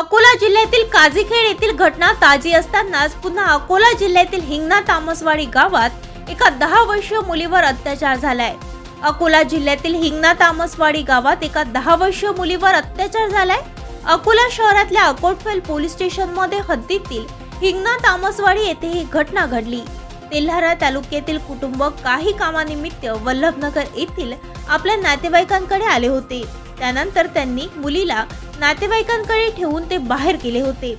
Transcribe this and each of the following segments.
अकोला जिल्ह्यातील काझीखेड येथील घटना ताजी असतानाच पुन्हा अकोला जिल्ह्यातील हिंगणा तामसवाडी गावात एका दहा वर्षीय मुलीवर अत्याचार झालाय. अकोला जिल्ह्यातील हिंगणा तामसवाडी गावात एका दहा वर्षीय मुलीवर अत्याचार झालाय. अकोला शहरातल्या अकोटफेल पोलीस स्टेशनमध्ये हद्दीतील हिंगणा तामसवाडी येथे ही घटना घडली. तेल्हारा तालुक्यातील कुटुंब काही कामानिमित्त वल्लभनगर येथील आपल्या नातेवाईकांकडे आले होते. त्यानंतर त्यांनी मुलीला नातेवाईकांकडे ठेवून ते बाहेर केले होते.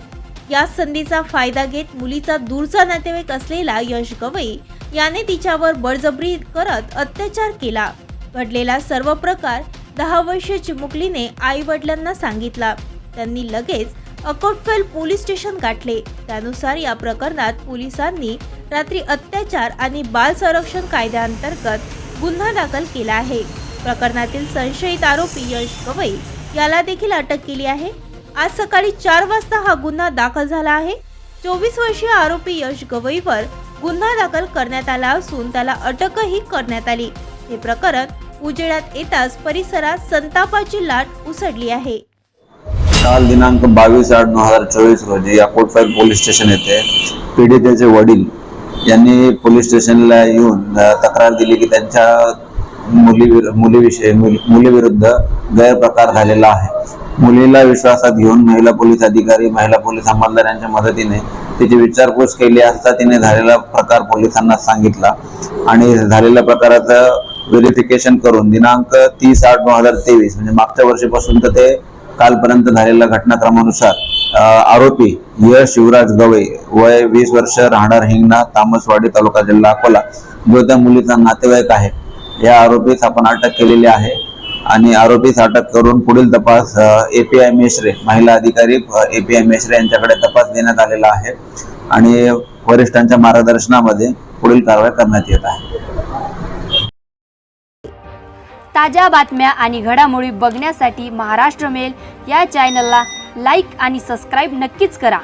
या संधीचा फायदा घेत मुलीचा दूरचा नातेवाईक असलेला यश गवई याने तिच्यावर बळजबरी करत अत्याचार केला. घडलेला सर्व प्रकार दहा वर्षीय चिमुकलीने आई वडिलांना सांगितला. त्यांनी लगेच अकोटफेल पोलीस स्टेशन गाठले. त्यानुसार या प्रकरणात पोलिसांनी रात्री अत्याचार आणि बाल संरक्षण कायद्याअंतर्गत गुन्हा दाखल केला आहे. प्रकरणातील संशयित आरोपी यश गवई याला देखील अटक केली आहे. आज सकाळी चार वाजता हा गुन्हा दाखल झाला आहे. चोवीस वर्षीय आरोपी यश गवईवर गुन्हा दाखल करण्यात आला असून त्याला अटकही करण्यात आली. हे प्रकरण उजेडात येताच परिसरात संतापाची लाट उसडली आहे. काल दिनांक बावीस आठ दोन हजार चोवीस रोजी अकोटफाईल पोलीस स्टेशन येथे पीडितेचे वडील यांनी पोलीस स्टेशनला येऊन तक्रार दिली की त्यांच्या मुली मुलीविषयी मुली- मुलीविरुद्ध गैरप्रकार झालेला आहे. मुलीला विश्वासात घेऊन महिला पोलीस अधिकारी महिला पोलीस अंमलदार यांच्या मदतीने तिची विचारपूस केली असता तिने झालेला प्रकार पोलिसांना सांगितला आणि झालेल्या प्रकाराचं व्हेरिफिकेशन करून दिनांक तीस आठ दोन हजार तेवीस म्हणजे मागच्या वर्षीपासून तर ते कालपर्यंत झालेल्या घटनाक्रमानुसार आरोपी यश शिवराज गवई वय वीस वर्ष राहणार हिंगणा तामसवाडी तालुका जिल्हा अकोला. जो त्या मुलीचा नातेवाईक आहे. या आरोपीस आपण अटक केलेली आहे. आणि आरोपीस अटक करून पुढील तपास एपीआय मेश्रे महिला अधिकारी एपीआय मेश्रे यांच्याकडे तपास देण्यात आलेला आहे. आणि वरिष्ठांच्या मार्गदर्शनामध्ये पुढील कारवाई करण्यात येत आहे. ताज्या बातम्या आणि घडामोडी बघण्यासाठी महाराष्ट्र मेल या चॅनलला लाईक आणि सबस्क्राईब नक्कीच करा.